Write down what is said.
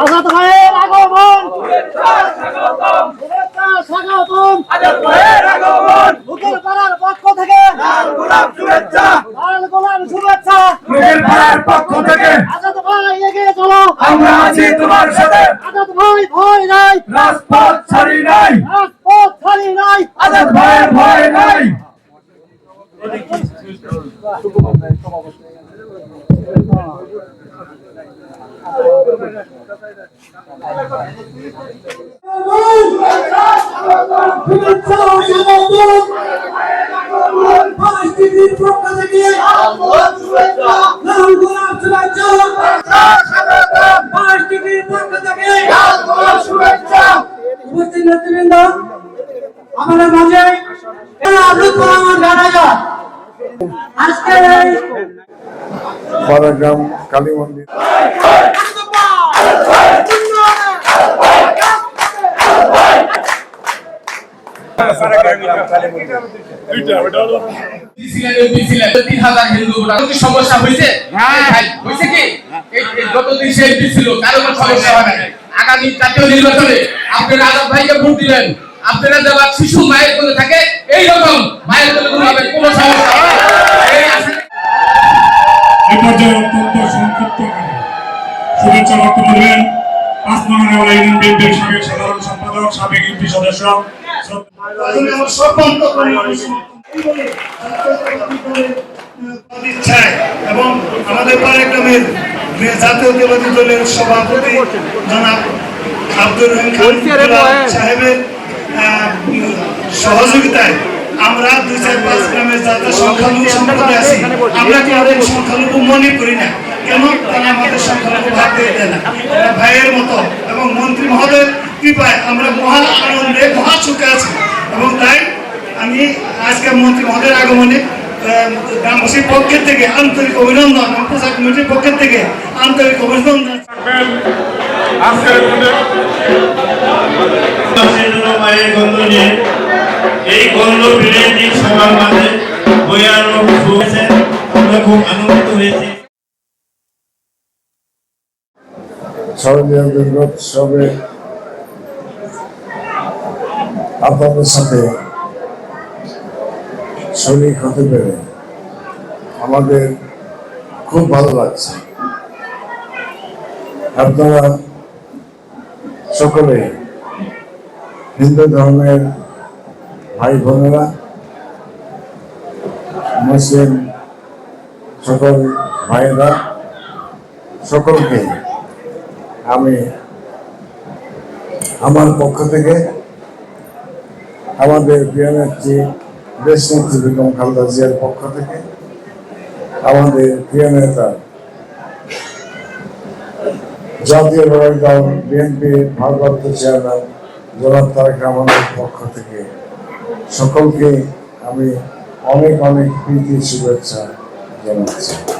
আজাদ ভাইয়ের আগমন। শুভেচ্ছা স্বাগতম বুকের পাড়ার পক্ষ থেকে। লাল গোলাপ শুভেচ্ছা। পক্ষ থেকে আজাদ ভাই এগিয়ে চলো। আমরা আছি তোমার সাথে। আজাদ ভাই ভয় নাই। রাজপথ ছাড়ি নাই। রাজপথ খালি নাই। আজাদ ভয়ের ভয় নাই। উপস্থিত নেতৃবৃন্দ আমাদের মাঝে আব্দুল কালাম এই কালী মন্দির। সমস্যা হয়েছে কি আগামী জাতীয় নির্বাচনে আপনারা আজাদ ভাইকে ভোট দিবেন। আপনারা যারা শিশু, মায়ের কোলে থাকে শুভেচ্ছা বক্তব্য দেবেন পাঁচ নম্বর ইউনিয়ন বিএনপির সাবেক সাধারণ সম্পাদক সাবেক ইউপি সদস্য ইচ্ছায় এবং আমাদের পাড়াগ্রামের জাতীয়তাবাদী দলের সভাপতি জনাব আব্দুর রহিম খান দুলাল সাহেবের সহযোগিতায় আমরা দুই চার পাঁচ গ্রামের যাতে সংখ্যালঘু সম্প্রদায় আছি। আমরা কি আমাদের সংখ্যালঘু মনে করি না? কেন? তারা আমাদের সংখ্যালঘু ভাগ দিয়ে দেয় না? ভাইয়ের মতো এবং মন্ত্রী মহোদয়ের কৃপায় আমরা মহা আনন্দে, মহা সুখে আছি। এবং তাই আমি আজকে মন্ত্রী মহোদয়ের আগমনে গ্রামবাসীর পক্ষের থেকে আন্তরিক অভিনন্দন প্রচার কমিটির পক্ষের থেকে আন্তরিক অভিনন্দন। আজকের এই গন্ধ ঠিক সবার মাঝে আমরা খুব আনন্দিত হয়েছি। আমাদের খুব ভালো লাগছে। আপনারা সকলে হিন্দু ধর্মের ভাই বোনেরা মুসলিম সকল ভাইয়েরা, সকলকে আমি আমার পক্ষ থেকে আমাদের প্রিয় নেত্রী দেশ নেত্রী জিয়ার পক্ষ থেকে আমাদের প্রিয় নেতা জাতীয় লড়াই দল বিএনপির ভারপ্রাপ্ত চেয়ারম্যান জনাব তারেক রহমানের পক্ষ থেকে সকলকে আমি অনেক অনেক প্রীতি শুভেচ্ছা জানাচ্ছি।